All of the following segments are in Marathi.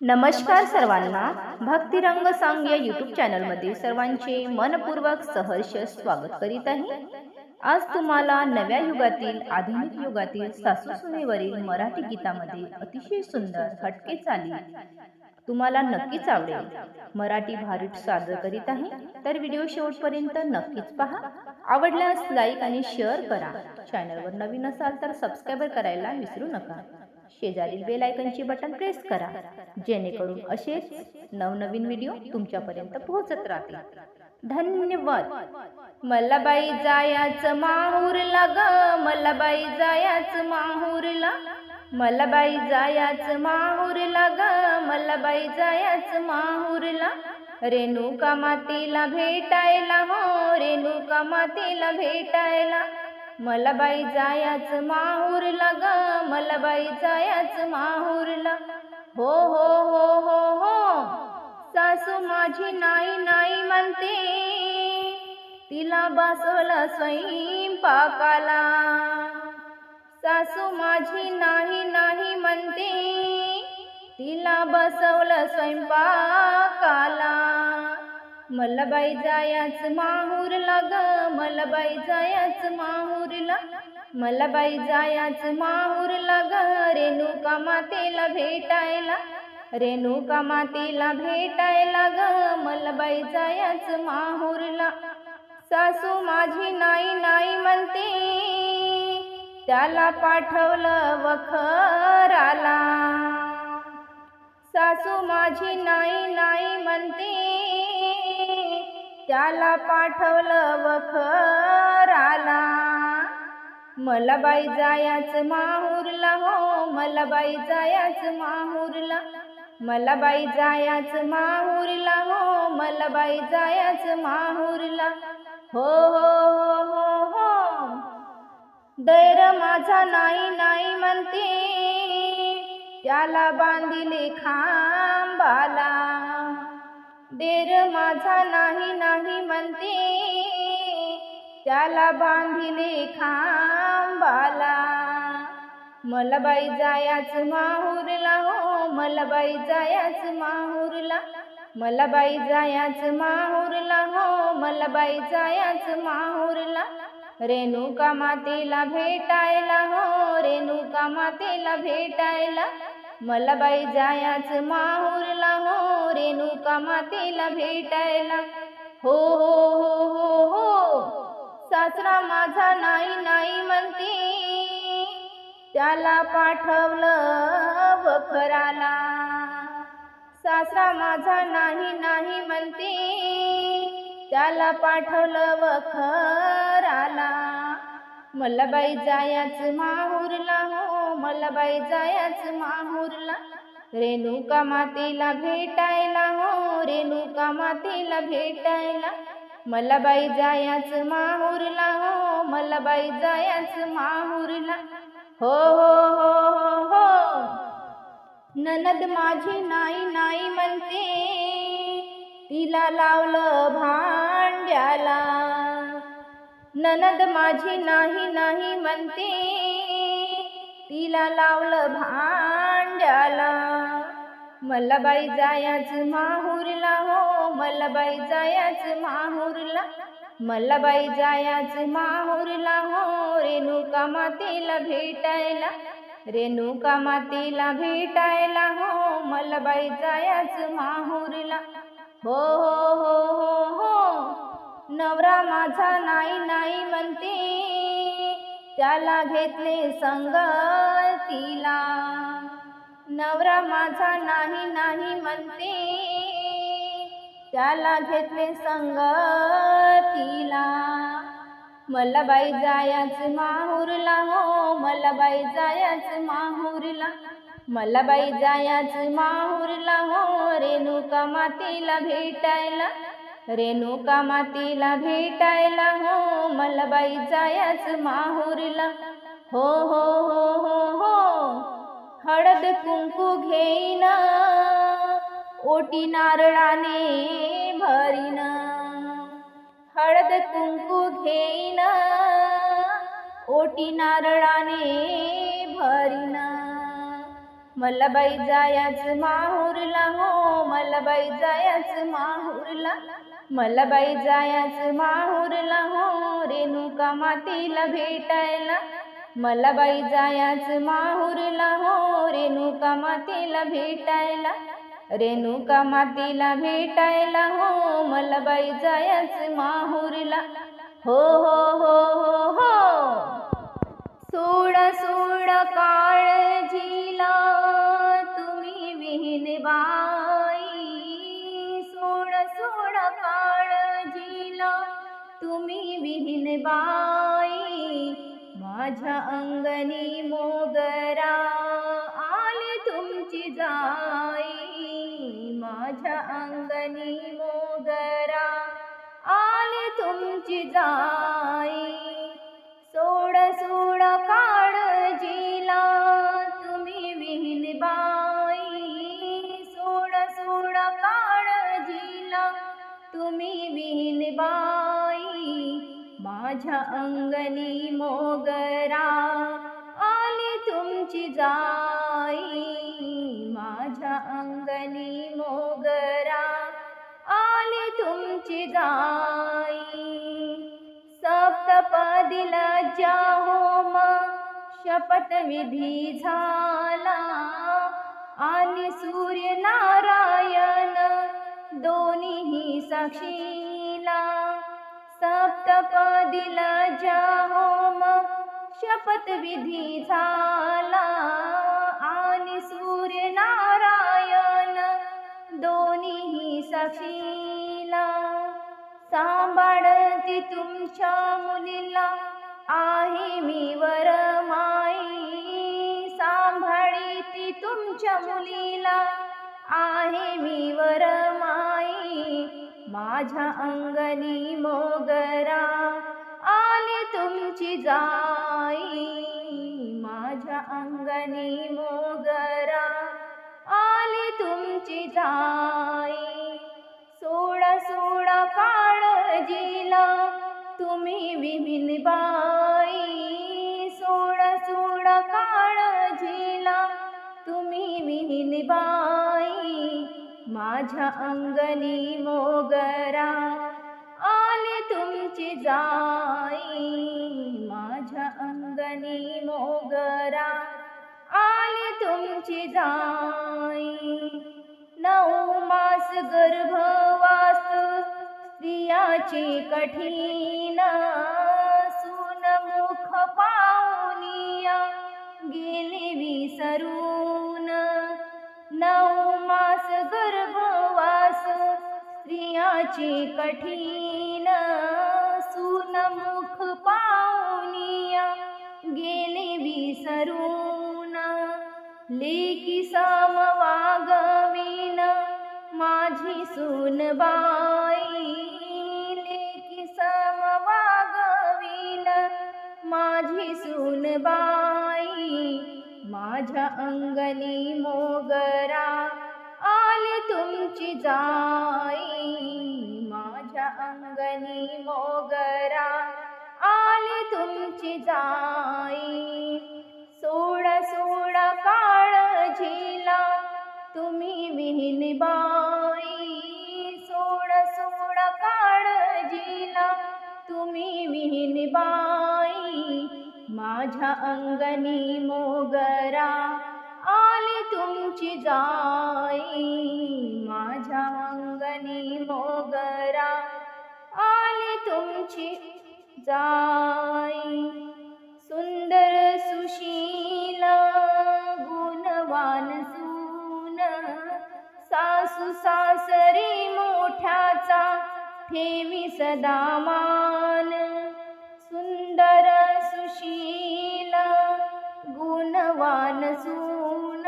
नमस्कार सर्वांना भक्तिरंग सांग या यूट्यूब चॅनलमध्ये सर्वांचे मनपूर्वक सहर्ष स्वागत करीत आहे. आज तुम्हाला नव्या युगातील आधुनिक युगातील सासू सुनेवरील मराठी गीतामध्ये अतिशय सुंदर हटके चाली तुम्हाला नक्कीच आवडेल. मराठी भारूट सादर करीत आहे. तर व्हिडिओ शेवटपर्यंत नक्कीच पहा. आवडल्यास लाईक आणि शेअर करा. चॅनलवर नवीन असाल तर सबस्क्राईबर करायला विसरू नका. शेजारील बेल आयकनचे बटन प्रेस करा जेणेकरून असेच नवनवीन व्हिडिओ तुमच्यापर्यंत पोहोचत राहतील. धन्यवाद. मला बाई जायाच माहूरला ग मला बाई जायाच माहूरला. मला बाई जायाच माहूरला ग मला बाई जायाच माहूरला. रेणुका मातेला भेटायला हो रेणुका मातेला भेटायला. मला बाई जायाच माहूरला ग मला बाई जायाच माहूरला. हो हो हो हो हो सासू माझी नाही नाही म्हणते. तिला बसवलं स्वयंपाकाला. सासू माझी नाही नाही म्हणते. तिला बसवलं स्वयंपाकाला. मलबाई जायाच माहूरला ग मलबाई जायाच माहूरला. मलबाई जायाच माहूरला ग रेणुका मातेला भेटायला. रेणुका मातेला भेटायला ग मलबाई जायाच माहूरला. सासू माझी नाही नाही म्हणते. त्याला पाठवलं वखराला. सासू माझी नाही नाही म्हणते. त्याला पाठवलं वखराला. मला बाई जायाच माहूरला हो मला बाई जायाच माहूरला. मला बाई जायाच माहूरला हो मला बाई जायाच माहूरला. हो हो हो हो हो. दैर माझा नाही नाही म्हणते. त्याला बांधिले खांबाला. देर माझा नाही नाही म्हणते. त्याला बांधिले खांबाला. मला बाई जायाच माहूरला हो मला बाई जायाच माहूरला. मला बाई जायाच माहूरला हो मला बाई जायाच माहूरला. रेणुका मातेला भेटायला हो रेणुका मातेला भेटायला. मला बाई जायाच माहूरला हो रेणुका मातेला भेटायला. हो हो हो हो हो. सासरा माझा नाही नाही म्हणते. त्याला पाठवलं वखराला. सासरा माझा नाही नाही म्हणते. त्याला पाठवलं वखराला. मला बाई जायाच माहूरला हो मला बाई जायाच माहूरला. रेणुका मातेला भेटायला हो रेणुका मातेला भेटायला. मला बाई जायाच माहूरला हो मला बाई जायाच माहूरला. हो हो हो हो हो. ननद माझी नाही नाही म्हणते. तिला लावलं भांड्याला. ननद माझी नाही नाही म्हणते. तिला लावलं भांड्याला. मलबाई जायाच माहूरला हो मलबाई जायाच माहूरला. मलबाई जायाच माहूरला हो रेणुका मातेला भेटायला. रेणुका मातेला भेटायला हो मलबाई जायाच माहूरला. हो हो हो हो हो नवरा माझा नाही नाही म्हणते. त्याला घेतले संगतीला. नवरा माझा नाही नाही म्हणते. त्याला घेतले संगतीला मला बाई जायाच माहूरला हो मला बाई जायाच माहूरला. मला बाई जायाच माहूरला हो रेणुका मातीला भेटायला. रेणुका मातीला भेटायला हो मला बाई जायाच माहूरला. हो हो हो हो हो. हळद कुंकू घेईन. ओटी नारळाने भरीन. हळद कुंकू घेईन. ओटी नारळाने भरीन. मल्लाबाई जायाच माहुरला हो मल्लाबाई जायाच माहुरला. मल्लाबाई जायाच माहुरला हो रेणुका मातीला भेटायला. मल्लाबाई जायाच माहुरला हो रेणुका मातेला भेटायला. रेणुका मातेला भेटायला हो मल्लाबाई जायाच माहुरला. हो हो हो हो हो. सोड सोड काळजीला तुम्ही विहीन बाई. सोड सोड काळजीला तुम्ही विहीन बाई. माझ्या अंगणी मोगरा आली तुमची जाई. माझ्या अंगणी मोगरा आली तुमची जाई. सोड सोड काळजीला तुम्ही विहीन बाई. सोड सोड काळजीला तुम्ही विहीन बाई. माझ्या अंगणी मोगरा आली तुमची जाई. माझ्या अंगणी मोगरा आली तुमची जाई. सप्तपदीला जाहोम शपथविधी झाला आणि सूर्यनारायण दोन्हीही साक्षीला. सप्तपदीला ज्या होम शपथविधी झाला. आणि सूर्यनारायण दोन्हीही साक्षीला सांभाळती तुमच्या मुलीला. आहे मी वरमाई ती तुमच्या मुलीला. आहे मी वरमाई माझ्या अंगणी मोगरा आली तुमची जाई. माझ्या अंगणी मोगरा आली तुमची जाई. सोडा सोडा काळजीला तुम्ही विहीन बाई. सोडा सोडा काळजीला तुम्ही विहीन बाई. माझ्या अंगणी मोगरा आली तुमची जाई. माझ्या अंगणी मोगरा आली तुमची जाई. नऊ मास गर्भवास स्त्रियाची कठीण सुन मुख पाहुनिया गेली वीस ची कठीण सून मुख पाहुनिया गेली विसरून. लेकी समवागवीन माझी सूनबाई लेकी समवागवीन माझी सूनबाई माझ्या अंगणी मोगरा आली तुमची जाई. अंगणी मोगरा आली तुमची जाई. सोड सोड झिला तुम्ही विहीन बाई. सोड सोड झिला तुम्ही विहीन बाई. माझ्या अंगणी मोगरा आली तुमची जाई. माझ्या अंगणी मोगरा. तुमची जाई. सुंदर सुशीला गुणवान सून. सासू सासरी मोठ्याचा ठेवी सदा मान. सुंदर सुशीला गुणवान सून.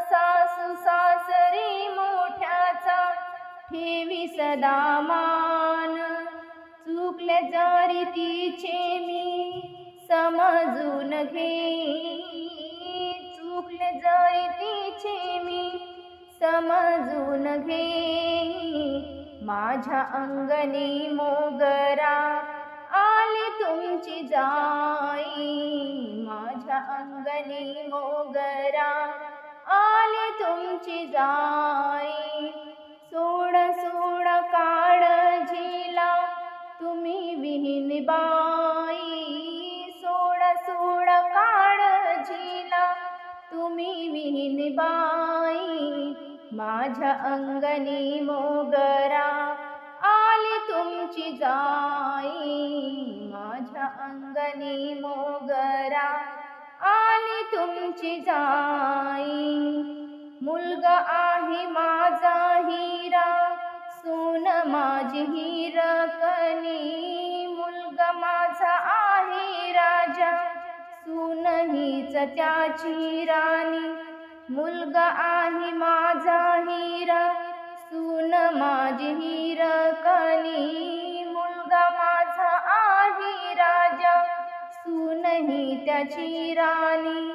सासू सासरी मोठ्याचा ठेवी सदा मान. जरी तिचे मी समजून घे. चुकले जरी तिचे मी समजून घे. माझ्या अंगणी मोगरा आली तुमची जाई. माझ्या अंगणी मोगरा आली तुमची जाई. सोड सोड तुम्ही विहीन बाई सोड सोड काळजीला तुम्ही विहीन बाई माझ्या अंगणी मोगरा आली तुमची जाई. माझ्या अंगणी मोगरा आली तुमची जाई. मुलगा आहे माझा हिरा सून माझी हिरकणी मुलगा माझा आहे राजा. सून हीच त्याची राणी मुलगा आहे माझा हिरा. सून माझी हिरकणी मुलगा माझा आहे राजा. सून ही त्याची राणी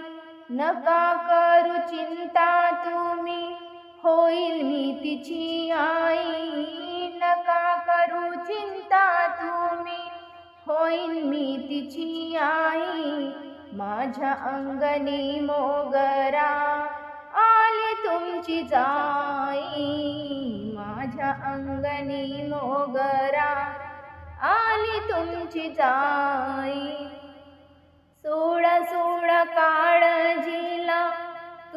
नका करू चिंता तू. होईल मी तिची आई. नका करू चिंता तुम्ही. होईल मी तिची आई. माझ्या अंगणी मोगरा. आली तुमची जाई. माझ्या अंगणी मोगरा. आली तुमची जाई. सोळा सोळा काळजी.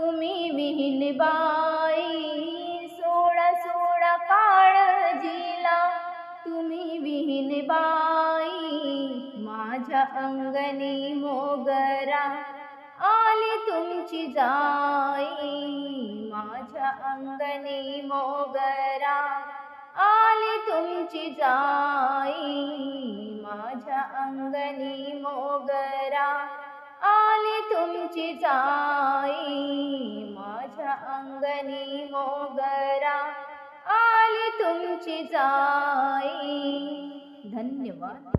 तुम्ही विहीन बाई सोडा सोडा काळजीला. तुम्ही विहीन बाई माझ्या अंगणी मोगरा. आली तुमची जाई माझ्या अंगणी मोगरा. आली तुमची जाई माझ्या अंगणी मोगरा. आली तुमची जाई माझ्या अंगणी मोगरा. आली तुमची जाई. धन्यवाद.